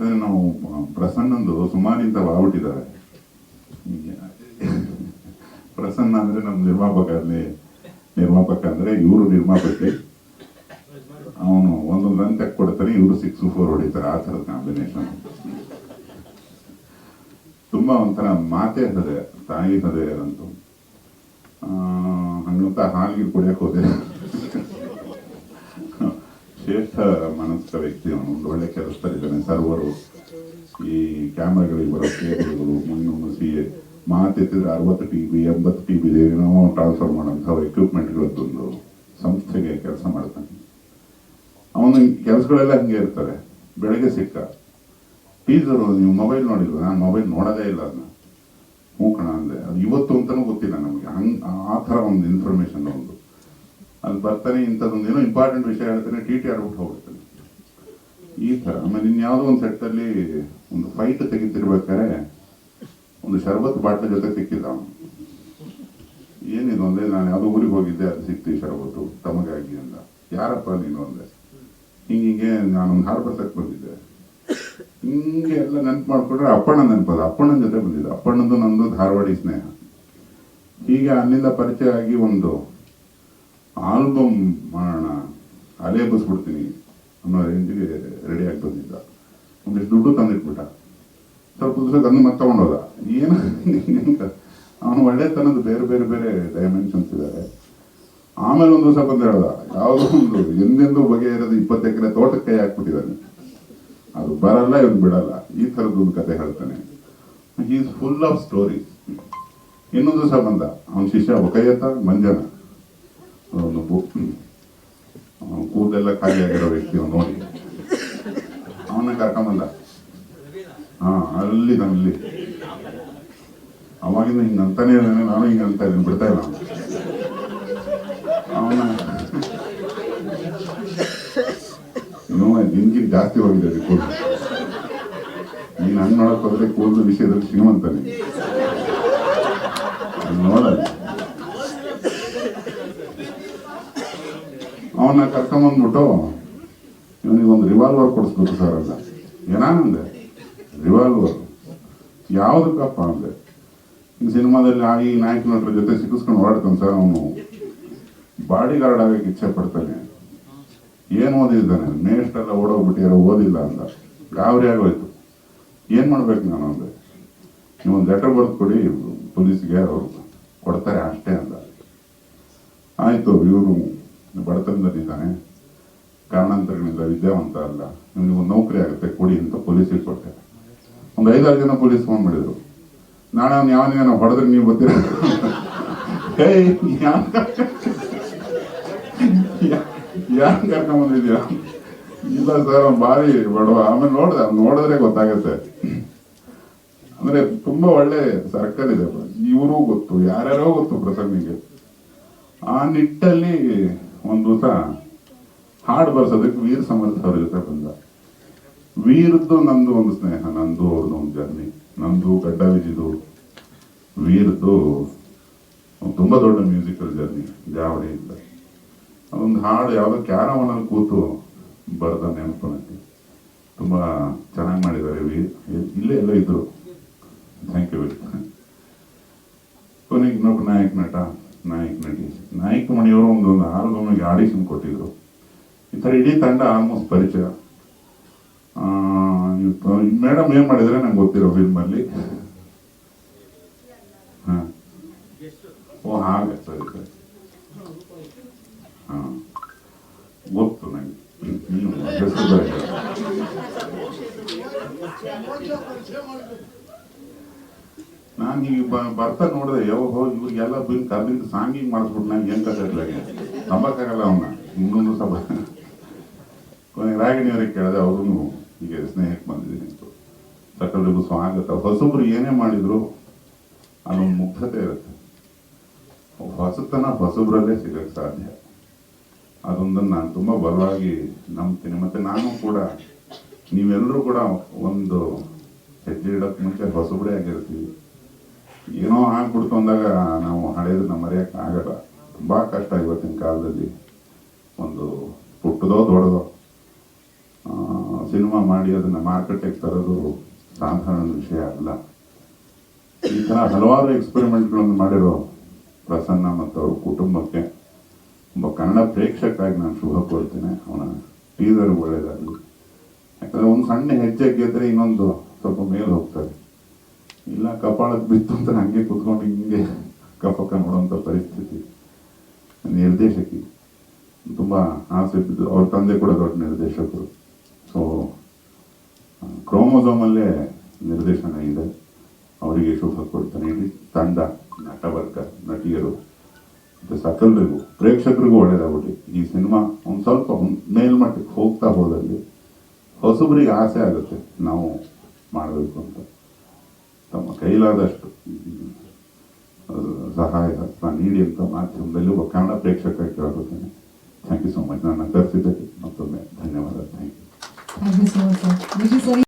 ಯಾಕಂದ್ರೆ ನಾವು ಪ್ರಸನ್ನಂದು ಸುಮಾರಿಂದ ಬಾಬಿಟ್ಟಿದ್ದಾರೆ ಪ್ರಸನ್ನ ಅಂದ್ರೆ ನಮ್ಮ ನಿರ್ಮಾಪಕ ಅಲ್ಲಿ, ನಿರ್ಮಾಪಕ ಅಂದ್ರೆ ಇವರು ನಿರ್ಮಾಪಕಿ. ಅವನು ಒಂದೊಂದು ರನ್ ಕೊಡ್ತಾನೆ, ಇವರು ಸಿಕ್ಸ್ ಫೋರ್ ಹೊಡಿತಾರೆ, ಆ ಥರದ ಕಾಂಬಿನೇಷನ್ ತುಂಬಾ ಒಂಥರ ಮಾತೆ ಹೃದಯ, ತಾಯಿ ಹೃದಯ ಅಂತೂ. ಹಂಗಂತ ಹಾಲಿಗೆ ಕುಡಿಯಕ್ಕೆ ಹೋದೆ. ಶ್ರೇಷ್ಠ ಮನಸ್ಕ ವ್ಯಕ್ತಿ ಅವನು. ಒಂದು ಒಳ್ಳೆ ಕೆಲಸದಲ್ಲಿದ್ದಾನೆ ಸರ್ವರು ಈ ಕ್ಯಾಮ್ರಾಗಳಿಗೆ ಬರೋ ಕೇಬಲ್ಗಳು, ಮಣ್ಣು, ಮಸಿ ಮಾತೆತ್ತಿದ್ರೆ ಅರವತ್ತು ಟಿ ಬಿ ಎಂಬತ್ತು ಟಿ ಬಿ ಏನೋ ಟ್ರಾನ್ಸ್ಫರ್ ಮಾಡೋಂಥ ಎಕ್ವಿಪ್ಮೆಂಟ್ಗಳದ್ದೊಂದು ಸಂಸ್ಥೆಗೆ ಕೆಲಸ ಮಾಡ್ತಾನೆ. ಅವನ ಕೆಲಸಗಳೆಲ್ಲ ಹಂಗೆ ಇರ್ತವೆ ಬೆಳಗ್ಗೆ ಸಿಕ್ಕ. ಟೀಸರು ನೀವು ಮೊಬೈಲ್ ನೋಡಿಲ್ವ? ನಾನು ಮೊಬೈಲ್ ನೋಡೋದೇ ಇಲ್ಲ ಅದನ್ನ. ಹ್ಞೂ ಕಣ ಅಂದೆ. ಅದು ಇವತ್ತು ಅಂತಲೂ ಗೊತ್ತಿಲ್ಲ ನಮಗೆ. ಹಂಗೆ ಆ ಥರ ಒಂದು ಇನ್ಫಾರ್ಮೇಶನ್ ಒಂದು ಅದು ಬರ್ತಾನೆ, ಇಂಥದ್ದೊಂದು ಏನೋ ಇಂಪಾರ್ಟೆಂಟ್ ವಿಷಯ ಹೇಳ್ತಾನೆ, ಟಿ ಟಿ ಆಡ್ಬಿಟ್ಟು ಹೋಗ್ಬಿಡ್ತಾನೆ ಈ ಥರ. ಆಮೇಲೆ ಇನ್ಯಾವುದೋ ಒಂದು ಸೆಟ್ಟಲ್ಲಿ ಒಂದು ಫೈಟ್ ತೆಗಿತಿರ್ಬೇಕಾದ್ರೆ ಒಂದು ಶರಬತ್ ಬಾಟ್ಲ ಜೊತೆ ಸಿಕ್ಕಿದ್ದ ಅವನು. ಏನಿದು ಒಂದೇ ನಾನು ಯಾವುದೋ ಊರಿಗೆ ಹೋಗಿದ್ದೆ ಅದು ಸಿಕ್ತಿ ಶರಬತ್ತು, ತಮಗಾಗಿ ಅಂದ ಯಾರಪ್ಪ ನೀನು ಅಂದೆ ಹಿಂಗೆ ಹಿಂಗೆ ನಾನೊಂದು ಹಾರ್ಬರ್ಸಕ್ಕೆ ಬಂದಿದ್ದೆ. ಹಿಂಗೆ ಎಲ್ಲ ನೆನ್ಪು ಮಾಡ್ಕೊಂಡ್ರೆ ಅಪ್ಪಣ್ಣ ನೆನಪದ. ಅಪ್ಪಣ್ಣನ ಜೊತೆ ಬಂದಿದ್ದೆ. ಅಪ್ಪಣ್ಣಂದು ನಂದು ಧಾರವಾಡಿ ಸ್ನೇಹ. ಹೀಗೆ ಅಲ್ಲಿಂದ ಪರಿಚಯ ಆಗಿ ಒಂದು ಆಲ್ಬಮ್ ಮಾಡೋಣ ಅಲೆ ಬಸ್ಬಿಡ್ತೀನಿ ಅನ್ನೋ ರೇಂಜಿಗೆ ರೆಡಿ ಆಗಿ ಬಂದಿದ್ದ. ಒಂದಿಷ್ಟು ದುಡ್ಡು ತಂದಿಟ್ಬಿಟ್ಟ. ಸ್ವಲ್ಪ ದಿವಸ ತಂದು ಮತ್ತೆ ತಗೊಂಡೋದ. ಏನು? ಅವನು ಒಳ್ಳೆತನದ ಬೇರೆ ಬೇರೆ ಬೇರೆ ಡೈಮೆನ್ಷನ್ಸ್ ಇದ್ದಾರೆ ಆಮೇಲೆ ಒಂದು ದಿವಸ ಬಂದು ಹೇಳ್ದ, ಯಾವುದೋ ಒಂದು ಎಂದೆಂದೂ ಬಗೆಯಿರೋದು ಇಪ್ಪತ್ತು ಎಕರೆ ತೋಟಕ್ಕೆ ಹಾಕ್ಬಿಟ್ಟಿದ್ದಾನೆ. ಅದು ಬರಲ್ಲ, ಇವನು ಬಿಡಲ್ಲ. ಈ ಥರದ್ದೊಂದು ಕತೆ ಹೇಳ್ತಾನೆ. ಈಸ್ ಫುಲ್ ಆಫ್ ಸ್ಟೋರಿ ಇನ್ನೊಂದು ದಿವಸ ಬಂದ. ಅವನ ಶಿಷ್ಯ ಒಕಯ್ಯತ ಮಂಜನ. ಕೂದಲೆಲ್ಲ ಖಾಲಿ ಆಗಿರೋ ವ್ಯಕ್ತಿ ನೋಡಿ. ಅವನ ಕರ್ಕೊಂಬಂದ. ಹಾ, ಅಲ್ಲಿ ಅಲ್ಲಿ ಅವಾಗಿಂದ ಹಿಂಗೆ ಅಂತಾನೆ ಇದ್ದಾನೆ, ನಾನು ಹಿಂಗೆ ಅಂತ ಇದ್ದೀನಿ, ಬಿಡ್ತಾ ಇಲ್ಲ ಅವನ. ನೋಡಿ ನಿನ್ಗಿಂತ ಜಾಸ್ತಿ ಹೋಗಿದೆ ಕೂದಲು. ನೀನು ಹಂಗೆ ನೋಡಕ್ ಹೋದ್ರೆ ಕೂದಲು ವಿಷಯದಲ್ಲಿ ಅದ್ ನೋಡಲ್ಲ. ಅವನ್ನ ಕರ್ಕೊಂಬಂದ್ಬಿಟ್ಟು ಇವನಿಗೆ ಒಂದು ರಿವಾಲ್ವರ್ ಕೊಡಿಸ್ಬೇಕು ಸರ್ ಅಂತ ಏನಾನಂದೆ ರಿವಾಲ್ವರ್ ಯಾವುದಕ್ಕಪ್ಪ ಅಂದೆ? ಸಿನಿಮಾದಲ್ಲಿ ಆಗಿ ನಾಯಕ ನಟರ ಜೊತೆ ಸಿಕ್ಕಿಸ್ಕೊಂಡು ಓಡಾಡ್ತಾನೆ ಸರ್ ಅವನು. ಬಾಡಿ ಗಾರ್ಡ್ ಆಗಕ್ಕೆ ಇಚ್ಛೆ ಪಡ್ತಾನೆ. ಏನು ಓದಿದ್ದಾನೆ? ಮೇಷ್ಟೆಲ್ಲ ಓಡೋಗ್ಬಿಟ್ಟಿರೋ ಓದಿಲ್ಲ ಅಂತ ಗಾಬರಿ ಆಗೋಯ್ತು. ಏನು ಮಾಡ್ಬೇಕು ನಾನು ಅಂದೆ? ಒಂದು ಲೆಟರ್ ಬರೆದು ಕೊಡಿ ಪೊಲೀಸ್ಗೆ ಅವರು ಕೊಡ್ತಾರೆ ಅಷ್ಟೇ ಅಂದ. ಆಯಿತು ಇವರು ಬಡತನದಲ್ಲಿದ್ದಾನೆ. ಕಾರಣಾಂತರಗಳಿಂದ ವಿದ್ಯಾವಂತ ಅಲ್ಲ. ನಿಮ್ಗೆ ಒಂದು ನೌಕರಿ ಆಗುತ್ತೆ, ಕೊಡಿ ಅಂತ ಪೊಲೀಸಿಗೆ ಕೊಟ್ಟೆ. ಒಂದು ಐದಾರು ಜನ ಪೊಲೀಸ್ ಫೋನ್ ಮಾಡಿದ್ರು. ನಾಳೆ ಅವ್ನು ಏನೋ ಹೊಡೆದ್ರೆ ನೀವು ಗೊತ್ತಿರ ಯಾರು ಕರ್ಕೊಂಬಂದಿದ್ಯಾ ಇಲ್ಲ ಸರ್, ಅವ್ನು ಭಾರಿ ಬಡವ. ಆಮೇಲೆ ನೋಡ್ದೆ, ಅವ್ನು ನೋಡಿದ್ರೆ ಗೊತ್ತಾಗತ್ತೆ. ಅಂದ್ರೆ ತುಂಬಾ ಒಳ್ಳೆ ಸರ್ಕಲ್ ಇದೆ. ಇವರು ಗೊತ್ತು, ಯಾರ್ಯಾರೋ ಗೊತ್ತು ಪ್ರಸಂಗಿಗೆ. ಆ ನಿಟ್ಟಲ್ಲಿ ಒಂದು ದಿವಸ ಹಾಡು ಬರ್ಸೋದಕ್ಕೆ ವೀರ್ ಸಮರ್ಥ ಅವ್ರ ಜೊತೆ ಬಂದ. ವೀರದ್ದು ನಂದು ಒಂದು ಸ್ನೇಹ, ನಂದು ಅವ್ರದ್ದು ಒಂದು ಜರ್ನಿ, ನಂದು ಗಡ್ಡ ವಿಜಿದು. ವೀರದ್ದು ಒಂದು ತುಂಬಾ ದೊಡ್ಡ ಮ್ಯೂಸಿಕಲ್ ಜರ್ನಿ, ಜಾವಳಿಯಿಂದ. ಅದೊಂದು ಹಾಡು ಯಾವುದೋ ಕ್ಯಾರವನಲ್ಲಿ ಕೂತು ಬರ್ದ ನೆನಪು ನನಗೆ. ತುಂಬಾ ಚೆನ್ನಾಗಿ ಮಾಡಿದ್ದಾರೆ ವೀರ್. ಇಲ್ಲೇ ಎಲ್ಲ ಇದ್ರು ಥ್ಯಾಂಕ್ ಯು ಕೊನೆಗೆ ಇನ್ನೊಬ್ಬ ನಾಯಕ ನಟ ನಾಯಕ ನಟಿ ನಾಯಕ ಮಣಿಯವರು ಒಂದು ಆಡಿಷನ್ ಕೊಟ್ಟಿದ್ರು. ಥರ ಇಡೀ ತಂಡ ಆಲ್ಮೋಸ್ಟ್ ಪರಿಚಯ. ಮೇಡಮ್ ಏನ್ ಮಾಡಿದ್ರೆ ನಂಗೆ ಗೊತ್ತಿರೋ ಫಿಲ್ಮಲ್ಲಿ ಹಾ. ಓ, ಹಾಗೆ ಸರಿ ಸರಿ. ಹಾ. ಗೊತ್ತು ನಂಗೆ. ನೀವು ಹೆಸರು ಬೇರೆ. ನಾನು ಈಗ ಬರ್ತಾ ನೋಡಿದೆ ಯಾವ ಇವ್ರಿಗೆಲ್ಲ ಬಿಲ್ ಕರ್ದಿಂದ ಸಾಂಗಿಂಗ್ ಮಾಡಿಸ್ಬಿಟ್ಟು ನಂಗೆ ಏನ್ ಕತೆ ನಂಬಕ್ಕಾಗಲ್ಲ ಅವನ್ನ ಇನ್ನೊಂದು ಸಭ ಕೊನೆಗೆ ರಾಗಿಣಿಯವರಿಗೆ ಕೇಳಿದೆ ಅವರೂ ಹೀಗೆ ಸ್ನೇಹಕ್ಕೆ ಬಂದಿದ್ದೀನಿ ಅಂತ. ಸಕಲರಿಗೂ ಸ್ವಾಗತ. ಹೊಸಬ್ರು ಏನೇ ಮಾಡಿದ್ರು ಅಲ್ಲೊಂದು ಮುಗ್ಧತೆ ಇರುತ್ತೆ. ಹೊಸತನ ಹೊಸಬ್ರಲ್ಲೇ ಸಿಗಕ್ಕೆ ಸಾಧ್ಯ. ಅದೊಂದನ್ನು ನಾನು ತುಂಬ ಬಲವಾಗಿ ನಂಬ್ತೀನಿ. ಮತ್ತೆ ನಾನು ಕೂಡ, ನೀವೆಲ್ಲರೂ ಕೂಡ ಒಂದು ಹೆಜ್ಜೆ ಇಡೋಕ್ಕೆ ಮುಂಚೆ ಹೊಸಬ್ರೇ ಆಗಿರ್ತೀವಿ. ಏನೋ ಆಗ್ಬಿಡ್ತು ಅಂದಾಗ ನಾವು ಹಳೆಯದನ್ನ ಮರೆಯಕ್ಕೆ ತುಂಬಾ ಕಷ್ಟ ಇವತ್ತಿನ ಕಾಲದಲ್ಲಿ. ಒಂದು ಪುಟ್ಟದೋ ದೊಡ್ಡದೋ. ಸಿನಿಮಾ ಮಾಡಿ ಅದನ್ನ ಮಾರ್ಕೆಟಿಗೆ ತರೋದು ಸಾಧಾರಣ ವಿಷಯ ಅಲ್ಲ. ಈ ಥರ ಹಲವಾರು ಎಕ್ಸ್ಪೆರಿಮೆಂಟ್ಗಳನ್ನು ಮಾಡಿರೋ ಪ್ರಸನ್ನ ಮತ್ತು ಅವ್ರ ಕುಟುಂಬಕ್ಕೆ ಒಬ್ಬ ಕನ್ನಡ ಪ್ರೇಕ್ಷಕರಾಗಿ ನಾನು ಶುಭ ಕೋರ್ತೇನೆ ಅವನ ಟೀಸರ್ ಒಳ್ಳೆಯದಾಗಲಿ ಯಾಕಂದ್ರೆ ಒಂದು ಸಣ್ಣ ಹೆಜ್ಜೆ ಗೆದ್ರೆ ಇನ್ನೊಂದು ಸ್ವಲ್ಪ ಮೇಲೆ ಹೋಗ್ತಾರೆ ಇಲ್ಲ ಕಪಾಳಕ್ಕೆ ಬಿತ್ತು ಅಂತ ಹಂಗೆ ಕುತ್ಕೊಂಡು ಹಿಂಗೆ ಕಪಕ್ಕ ನೋಡೋಂಥ ಪರಿಸ್ಥಿತಿ. ನಿರ್ದೇಶಕಿ. ತುಂಬ ಆಸೆ ಬಿದ್ದು ಅವ್ರ ತಂದೆ ಕೂಡ ದೊಡ್ಡ ನಿರ್ದೇಶಕರು. ಸೊ ಕ್ರೋಮೋಸೋಮಲ್ಲೇ ನಿರ್ದೇಶನ ಇದೆ. ಅವರಿಗೆ ಶುಭ ಕೊಡ್ತಾನೆ. ಇಡೀ ತಂಡ, ನಟವರ್ಗ, ನಟಿಯರು, ಮತ್ತು ಸಕಲರಿಗೂ, ಪ್ರೇಕ್ಷಕರಿಗೂ ಒಳ್ಳೇದಾಗ್ಬಿಟ್ಟು ಈ ಸಿನಿಮಾ ಒಂದು ಸ್ವಲ್ಪ ಮೇಲ್ಮಟ್ಟಕ್ಕೆ ಹೋಗ್ತಾ ಹೋದಲ್ಲಿ ಹೊಸಬರಿಗೆ ಆಸೆ ಆಗುತ್ತೆ ನಾವು ಮಾಡಬೇಕು ಅಂತ. ತಮ್ಮ ಕೈಲಾದಷ್ಟು ಸಹಾಯ ನೀಡಿ ಅಂತ ಮಾಧ್ಯಮದಲ್ಲಿ ಒಬ್ಬ ಕನ್ನಡ ಪ್ರೇಕ್ಷಕ ಕೇಳ್ಕೊತೇನೆ ಥ್ಯಾಂಕ್ ಯು ಸೊ ಮಚ್ ನನ್ನ ಕರೆಸಿದ್ದಕ್ಕೆ ಮತ್ತೊಮ್ಮೆ ಧನ್ಯವಾದ. Thank you thank much sir